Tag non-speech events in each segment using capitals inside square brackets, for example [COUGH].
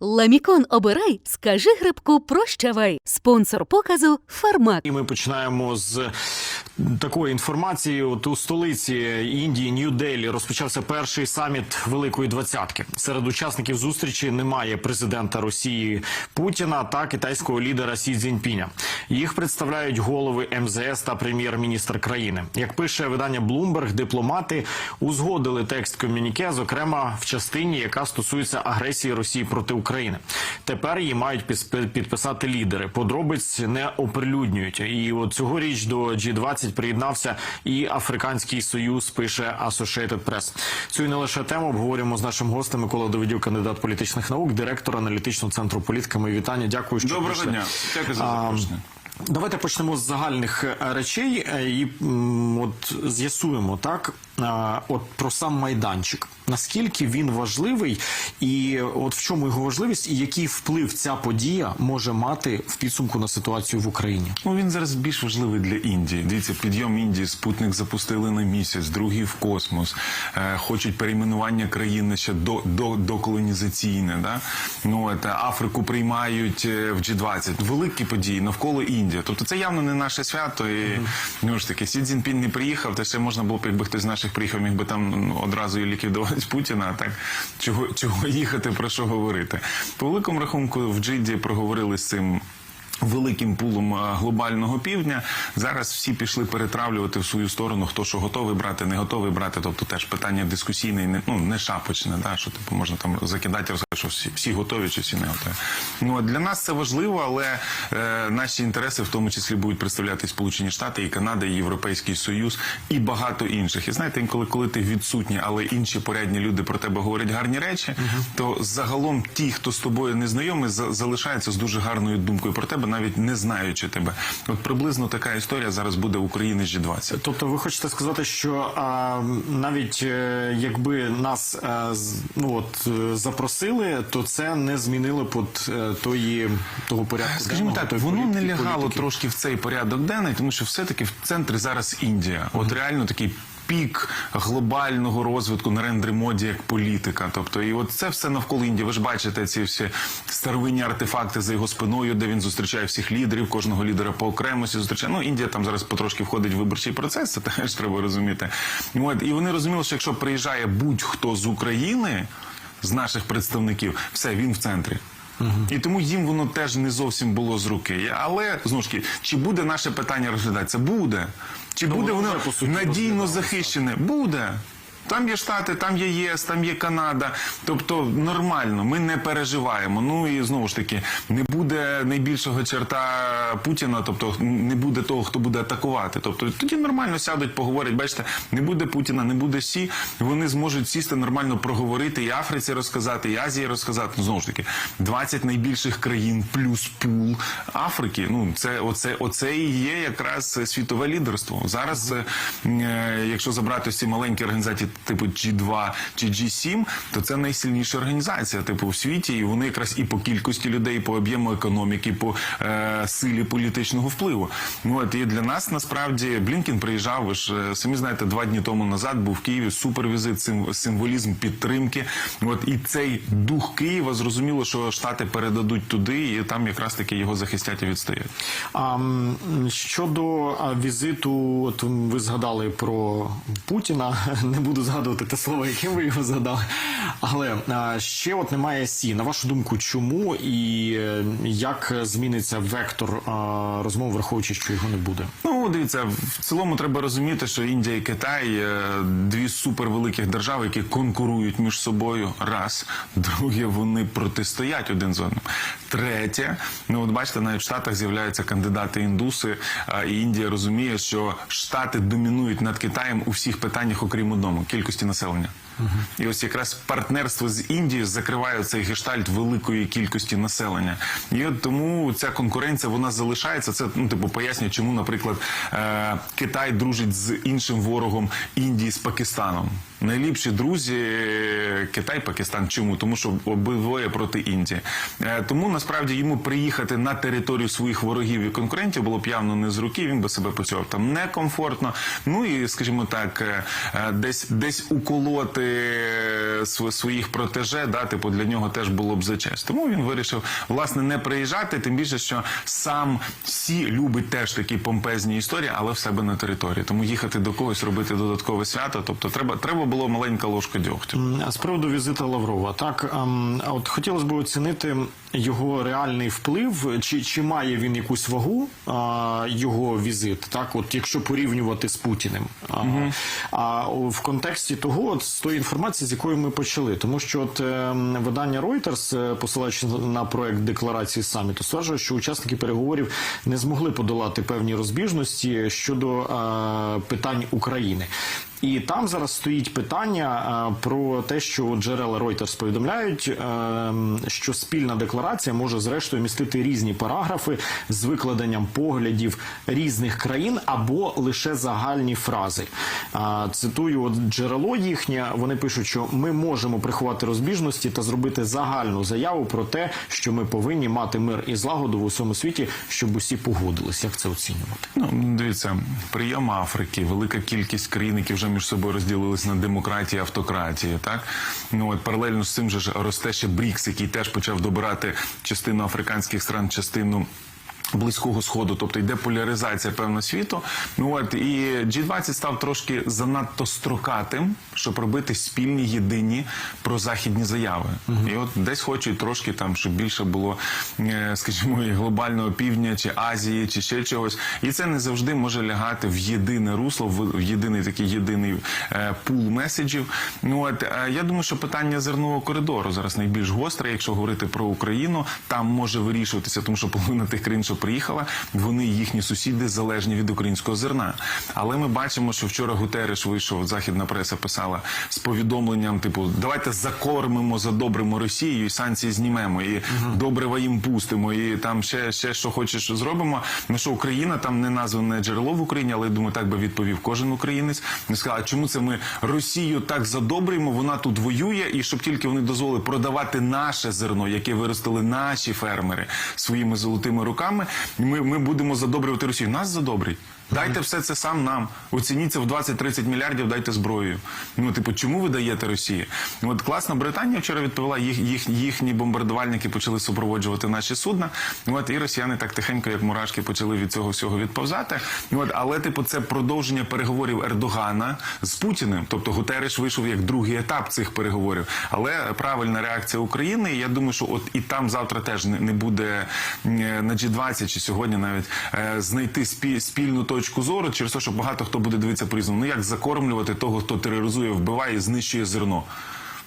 Ламікон обирай, скажи грибку прощавай. Спонсор показу Фармак. І ми починаємо з такої інформації. От у столиці Індії Нью-Делі розпочався перший саміт Великої Двадцятки. Серед учасників зустрічі немає президента Росії Путіна та китайського лідера Сі Цзіньпіня. Їх представляють голови МЗС та прем'єр-міністр країни. Як пише видання Bloomberg, дипломати узгодили текст комюніке, зокрема в частині, яка стосується агресії Росії проти України. Тепер її мають підписати лідери. Подробиць не оприлюднюють. І от цьогоріч до G20 приєднався і Африканський Союз. Пише Associated Press. Цю і не лише тему обговорюємо з нашим гостем Микола Давидюк, кандидат політичних наук, директор аналітичного центру політика. Мої вітання. Дякую, що Доброго прийшли. дня. Дякую за запрошення. Давайте почнемо з загальних е, речей е, і от з'ясуємо так. От про сам майданчик. Наскільки він важливий, і от в чому його важливість, і який вплив ця подія може мати в підсумку на ситуацію в Україні? Ну він зараз більш важливий для Індії. Дивіться, підйом Індії, спутник запустили на місяць, другий в космос. Е, хочуть перейменування країни ще до, до, доколонізаційне. Да? Ну от, Африку приймають е, в G20. Великі події навколо Індії. Тобто це явно не наше свято. І ну ж таки, Сі Цзіньпін не приїхав, то ще можна було б, якби хтось з наших приїхав, міг би там ну, одразу і ліквідувати Путіна. Так чого, чого їхати, про що говорити? По великому рахунку в Джиді проговорили з цим. Великим пулом глобального півдня зараз всі пішли перетравлювати в свою сторону, хто що готовий брати, не готовий брати. Тобто теж питання дискусійне, не ну не шапочне, да що типу можна там закидати, розказати, що всі, всі готові чи всі не готові. Ну от для нас це важливо, але е, наші інтереси в тому числі будуть представляти Сполучені Штати, і Канада, і Європейський Союз, і багато інших. І знаєте, інколи коли ти відсутній, але інші порядні люди про тебе говорять гарні речі, то загалом ті, хто з тобою не знайомий, за- залишаються з дуже гарною думкою про тебе, навіть не знаючи тебе. От приблизно така історія зараз буде в Україні з G20. Тобто, ви хочете сказати, що а, навіть е, якби нас е, з- ну от е, запросили, то це не змінило е, тої того порядку. Скажімо так, воно не лягало політики. трошки в цей порядок денний, тому що все-таки в центрі зараз Індія. От реально такий. Пік глобального розвитку на рендері моді як політика. Тобто, і от це все навколо Індії. Ви ж бачите ці всі старовинні артефакти за його спиною, де він зустрічає всіх лідерів, кожного лідера по окремості зустрічає. Ну, Індія там зараз потрошки входить в виборчий процес, це [LAUGHS] теж треба розуміти. От, і вони розуміли, що якщо приїжджає будь-хто з України, з наших представників, все, він в центрі. І тому їм воно теж не зовсім було з руки. Але знову ж таки, чи буде наше питання розглядатися? Буде. Чи буде воно воно надійно захищене? Буде. Там є Штати, там є ЄС, там є Канада. Тобто нормально, ми не переживаємо. Ну і знову ж таки, не буде найбільшого черта Путіна, тобто не буде того, хто буде атакувати. Тобто тоді нормально сядуть, поговорять. Бачите, не буде Путіна, не буде Сі. Вони зможуть сісти нормально проговорити і Африці розказати, і Азії розказати. Ну знову ж таки, 20 найбільших країн плюс пул Африки. Ну це оце, оце і є якраз світове лідерство. Зараз, е, е, якщо забрати ці маленькі організації, типу G2 чи G7, то це найсильніша організація, типу в світі, і вони якраз і по кількості людей, і по об'єму економіки, і по е, силі політичного впливу. Ну от і для нас насправді Блінкін приїжджав. Ви ж е, самі знаєте, два дні тому назад був в Києві супервізит, символізм підтримки. От і цей дух Києва зрозуміло, що штати передадуть туди, і там якраз таки його захистять і відстоять. А щодо візиту, от ви згадали про Путіна. [LAUGHS] Не буду згадувати те слово, яким ви його згадали. Але ще от немає сі. На вашу думку, чому і е, як зміниться вектор розмов, враховуючи, що його не буде? Ну, дивіться, в цілому треба розуміти, що Індія і Китай е, дві супервеликих держави, які конкурують між собою. Раз, друге, вони протистоять один з одним. Третє, ну от бачите, навіть в Штатах з'являються кандидати індуси, і Індія розуміє, що Штати домінують над Китаєм у всіх питаннях, окрім одному кількості населення. І ось якраз партнерство з Індією закриває цей гештальт великої кількості населення. І от тому ця конкуренція вона залишається. Це ну типу пояснює, чому, наприклад, е- Китай дружить з іншим ворогом Індії з Пакистаном. Найліпші друзі е, Китай, Пакистан. Чому? Тому що обидвоє проти Індії. Е, Тому насправді йому приїхати на територію своїх ворогів і конкурентів було б явно не з руки. Він би себе почував там некомфортно. Ну і скажімо так, е, десь десь уколоти своїх протеже, да, типу для нього теж було б за честь. Тому він вирішив власне не приїжджати, тим більше, що сам Сі любить теж такі помпезні історії, але в себе на території. Тому їхати до когось робити додаткове свято. Тобто, треба треба було маленька ложка дьогтю. З приводу візита Лаврова, так ем, а от хотілося б оцінити його реальний вплив, чи, чи має він якусь вагу а, його візит, так, от якщо порівнювати з Путіним. А, а в контексті того, от, з тої інформації, з якої ми почали, тому що от ем, видання Reuters, е, посилаючись на проект декларації саміту, стверджує, що учасники переговорів не змогли подолати певні розбіжності щодо е, питань України. І там зараз стоїть питання е, про те, що джерела Reuters повідомляють, е, що спільна декларація може зрештою містити різні параграфи з викладенням поглядів різних країн або лише загальні фрази. Е, Цитую от джерело їхнє. Вони пишуть, що ми можемо приховати розбіжності та зробити загальну заяву про те, що ми повинні мати мир і злагоду в усьому світі, щоб усі погодились. Як це оцінювати? Ну, дивіться, прийом Африки, велика кількість країн, які вже між собою розділились на демократії, автократії. Так ну от паралельно з цим же ж росте ще БРІКС, який теж почав добирати частину африканських стран, частину. Близького сходу, тобто йде поляризація певного світу. Ну от і G20 став трошки занадто строкатим, щоб робити спільні єдині прозахідні заяви. І от десь хочуть трошки там, щоб більше було, е, скажімо, і глобального півдня чи Азії, чи ще чогось. І це не завжди може лягати в єдине русло, в єдиний такий єдиний е, пул меседжів. Ну от е, я думаю, що питання зернового коридору зараз найбільш гостре, якщо говорити про Україну, там може вирішуватися, тому що половина тих країн, що приїхала, вони їхні сусіди залежні від українського зерна. Але ми бачимо, що вчора Гутереш вийшов, західна преса писала з повідомленням: типу, давайте закормимо, задобримо Росію і санкції знімемо, і добрива їм пустимо, і там ще, ще що хочеш зробимо. Ну що Україна там не назване джерело в Україні, але я думаю, так би відповів кожен українець. Він сказав, а чому це ми Росію так задобримо? Вона тут воює, і щоб тільки вони дозволили продавати наше зерно, яке виростили наші фермери своїми золотими руками. Ми, ми будемо задобрювати Росію. Нас задобрить. Дайте все це сам нам. Оцініться в 20-30 мільярдів, дайте зброю. Ну, типу, чому ви даєте Росії? Ну, От класна Британія вчора відповіла, їх, їх, їхні бомбардувальники почали супроводжувати наші судна. Ну, От, і росіяни так тихенько, як мурашки, почали від цього всього відповзати. Ну, От, але, типу, це продовження переговорів Ердогана з Путіним. Тобто Гутереш вийшов як другий етап цих переговорів. Але правильна реакція України. Я думаю, що от і там завтра теж не, буде на G20 чи сьогодні навіть е, знайти спі- спільну точку зору через те, що багато хто буде дивитися по різному. Ну як закормлювати того, хто тероризує, вбиває, і знищує зерно.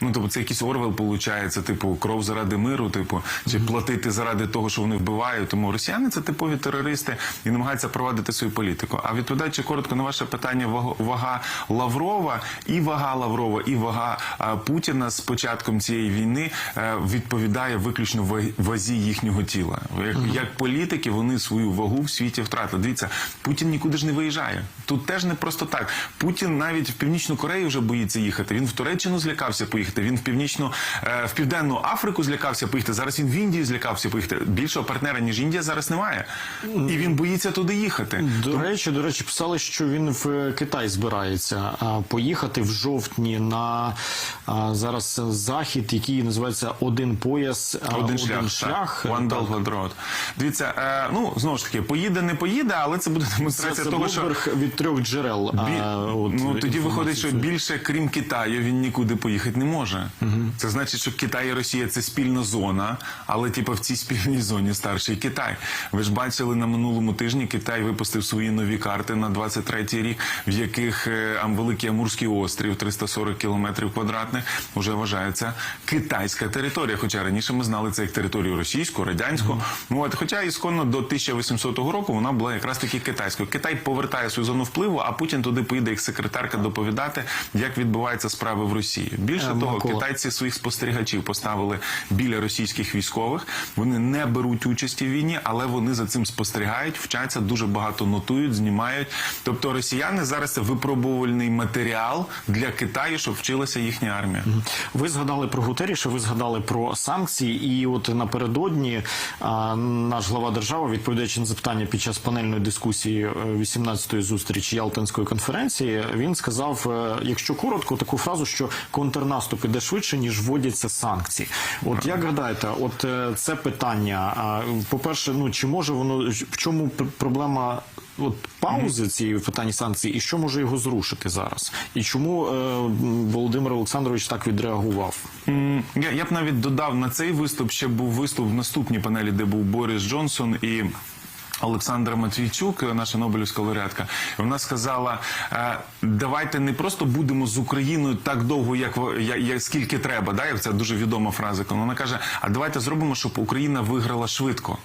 Ну, тобто це якийсь Орвел получається, типу, кров заради миру, типу, чи платити заради того, що вони вбивають. Тому росіяни це типові терористи і намагаються провадити свою політику. А відповідаючи коротко на ваше питання, вага, Лаврова, і вага Лаврова, і вага Путіна з початком цієї війни е, відповідає виключно ва- вазі їхнього тіла. Як, як політики вони свою вагу в світі втратили. Дивіться, Путін нікуди ж не виїжджає. Тут теж не просто так. Путін навіть в Північну Корею вже боїться їхати. Він в Туреччину злякався поїхати. Він в північну е, в південну Африку злякався поїхати. Зараз він в Індію злякався поїхати. Більшого партнера ніж Індія зараз немає, і він боїться туди їхати. До речі, до речі, писали, що він в Китай збирається поїхати в жовтні на зараз захід, який називається один пояс, а, Один шлях, шлях. One Так. Belt Road. Дивіться, е, ну знову ж таки, поїде, не поїде, але це буде демонстрація це того, що від трьох джерел. Бі... а, от, ну тоді виходить, що більше крім Китаю він нікуди поїхати не може. Це значить, що Китай і Росія це спільна зона, але типу в цій спільній зоні старший Китай. Ви ж бачили на минулому тижні Китай випустив свої нові карти на 23-й рік, в яких е, великий Амурський острів 340 кілометрів квадратних вже вважається китайська територія. Хоча раніше ми знали це як територію російську, радянську. Ну от, хоча ісконно до 1800 року вона була якраз таки китайською. Китай повертає свою зону впливу, а Путін туди поїде як секретарка доповідати, як відбуваються справи в Росії. Більше Ем, того, Микола. китайці своїх спостерігачів поставили біля російських військових. Вони не беруть участі в війні, але вони за цим спостерігають, вчаться дуже багато нотують, знімають. Тобто росіяни зараз це випробувальний матеріал для Китаю, щоб вчилася їхня армія. Ви згадали про Гутеріша, ви згадали про санкції, і от напередодні а, наш глава держави, відповідаючи на запитання під час панельної дискусії е, 18-ї зустрічі Ялтинської конференції, він сказав, е, якщо коротко, таку фразу, що контрнаступ іде швидше ніж вводяться санкції. От як гадаєте, от е, це питання. а, По-перше, ну чи може воно в чому проблема? От паузи цієї в питанні санкцій, і що може його зрушити зараз? І чому е, Володимир Олександрович так відреагував? Я, я б навіть додав на цей виступ, ще був виступ в наступній панелі, де був Борис Джонсон і. Олександра Матвійчук, наша Нобелівська лауреатка, вона сказала: е, давайте не просто будемо з Україною так довго, як, як, я- я- скільки треба. Да? як Це дуже відома фраза. Вона каже: а давайте зробимо, щоб Україна виграла швидко.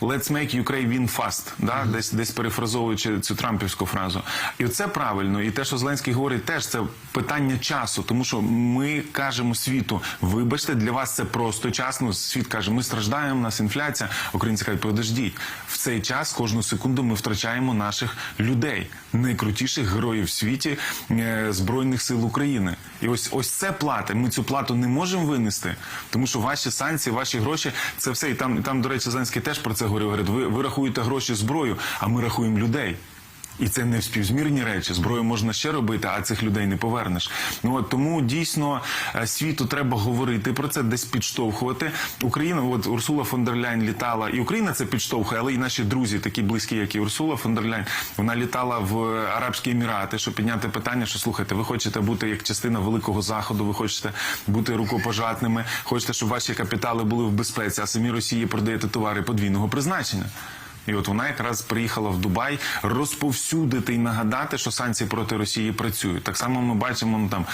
Let's make Ukraine win fast, да? десь, десь перефразовуючи цю трампівську фразу. І це правильно. І те, що Зеленський говорить, теж це питання часу, тому що ми кажемо світу, вибачте, для вас це просто час. Ну, світ каже, ми страждаємо, у нас інфляція. Українці кажуть, подождіть, в цей час кожну секунду ми втрачаємо наших людей, найкрутіших героїв в світі е, Збройних сил України. І ось ось це плата. Ми цю плату не можемо винести, тому що ваші санкції, ваші гроші, це все. І там, і там до речі, Зеленський теж про це говорив. Говорить, ви, ви рахуєте гроші зброю, а ми рахуємо людей. І це не співзмірні речі. Зброю можна ще робити, а цих людей не повернеш. Ну от тому дійсно е, світу треба говорити про це, десь підштовхувати. Україна, от Урсула фон дер Ляйн літала, і Україна це підштовхує, але і наші друзі, такі близькі, як і Урсула фон дер Ляйн, вона літала в Арабські Емірати, щоб підняти питання, що слухайте, ви хочете бути як частина великого заходу, ви хочете бути рукопожатними, хочете, щоб ваші капітали були в безпеці, а самі Росії продаєте товари подвійного призначення. І от вона якраз приїхала в Дубай розповсюдити і нагадати, що санкції проти Росії працюють. Так само ми бачимо ну, там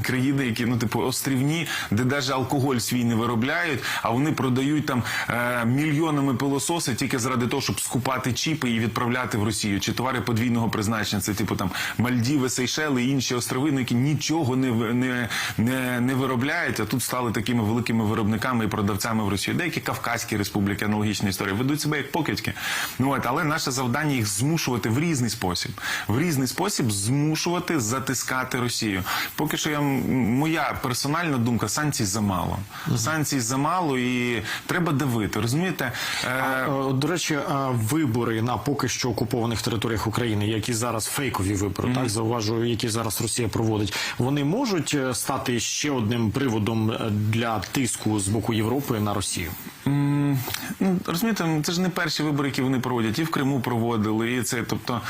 [LAUGHS] країни, які ну типу острівні, де навіть алкоголь свій не виробляють, а вони продають там е, мільйонами пилососи тільки заради того, щоб скупати чіпи і відправляти в Росію. Чи товари подвійного призначення, це типу там Мальдіви, Сейшели і інші острови, ну, які нічого не, не, не, не виробляють, а тут стали такими великими виробниками і продавцями в Росії. Деякі Кавказькі республіки, аналогічні історії, ведуть себе як покидьки. Ну от, але наше завдання їх змушувати в різний спосіб. В різний спосіб змушувати затискати Росію. Поки що я моя персональна думка: санкцій замало. Санкцій замало і треба давити. Розумієте? Е, Е, До речі, вибори на поки що окупованих територіях України, які зараз фейкові вибори, так зауважую, які зараз Росія проводить, вони можуть е, стати ще одним приводом для тиску з боку Європи на Росію. Ну, розумієте, це ж не перші вибори, які вони проводять, і в Криму проводили. І це, тобто,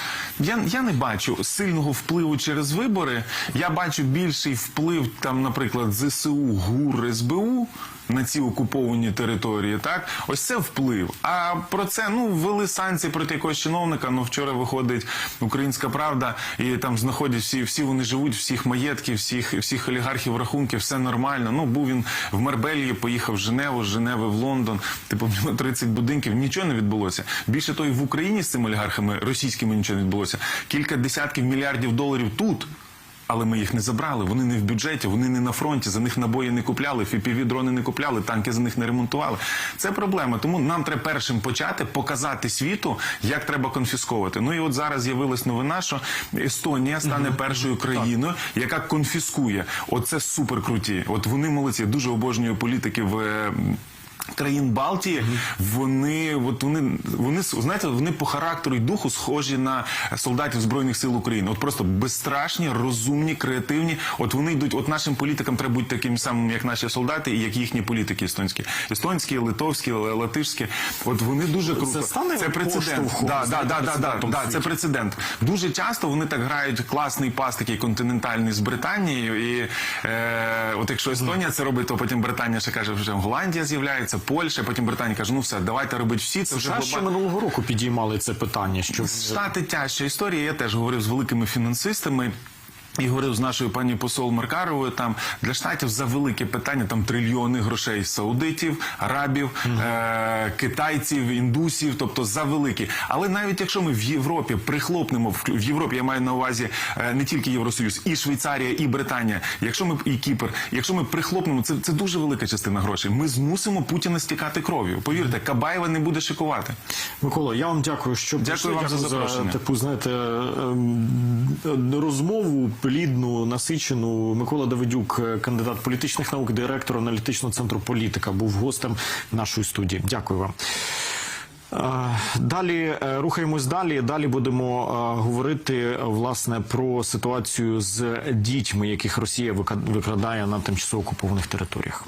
я, я не бачу сильного впливу через вибори. Я бачу більший вплив, там, наприклад, ЗСУ, ГУР, СБУ на ці окуповані території. Так, ось це вплив. А про це ну ввели санкції проти якогось чиновника. Ну вчора виходить Українська Правда, і там знаходять всі, всі вони живуть, всіх маєтків, всіх, всіх олігархів рахунків, все нормально. Ну був він в Марбелії, поїхав в Женеву, з Женеви в Лондон. Типу в нього 30 будинків. Нічого не відбулося. Більше того, і в Україні з цими олігархами російськими нічого не відбулося. Кілька десятків мільярдів доларів тут. Але ми їх не забрали. Вони не в бюджеті, вони не на фронті. За них набої не купляли, фіпіві дрони не купляли, танки за них не ремонтували. Це проблема. Тому нам треба першим почати показати світу, як треба конфісковувати. Ну і от зараз з'явилась новина, що Естонія стане першою країною, яка конфіскує. Оце супер круті. От вони молодці. Дуже обожнюю політиків. Країн Балтії, вони от вони вони знаєте, вони по характеру і духу схожі на солдатів збройних сил України. От просто безстрашні, розумні, креативні. От вони йдуть. От нашим політикам треба бути таким самим, як наші солдати, і як їхні політики естонські, естонські, литовські, латишські. От вони дуже круто. стане це прецедент. Да, да, да, да, да, да, це прецедент. Дуже часто вони так грають класний пас, такий континентальний з Британією. І е, от якщо Естонія це робить, то потім Британія ще каже, вже Голландія з'являється, Польща. Потім Британія каже, ну все, давайте робити всі. Це вже США ще минулого року підіймали це питання. Що Штати тяжча історія. Я теж говорив з великими фінансистами. І говорив з нашою пані посол Маркаровою. Там для штатів за велике питання там трильйони грошей саудитів, арабів, е- китайців, індусів, тобто за великі. Але навіть якщо ми в Європі прихлопнемо в Європі, я маю на увазі е, не тільки Євросоюз, і Швейцарія, і Британія. Якщо ми і Кіпр, якщо ми прихлопнемо, це, це дуже велика частина грошей. Ми змусимо Путіна стікати кров'ю. Повірте, Кабаєва не буде шикувати. Микола, я вам дякую, що Дякую прийшли. вам за запрошення. таку, знаєте, ем, розмову плідну, насичену. Микола Давидюк, е, кандидат політичних наук, директор аналітичного центру політика, був гостем нашої студії. Дякую вам. Е, Далі е, рухаємось далі. Далі будемо говорити власне про ситуацію з дітьми, яких Росія викрадає на тимчасово окупованих територіях.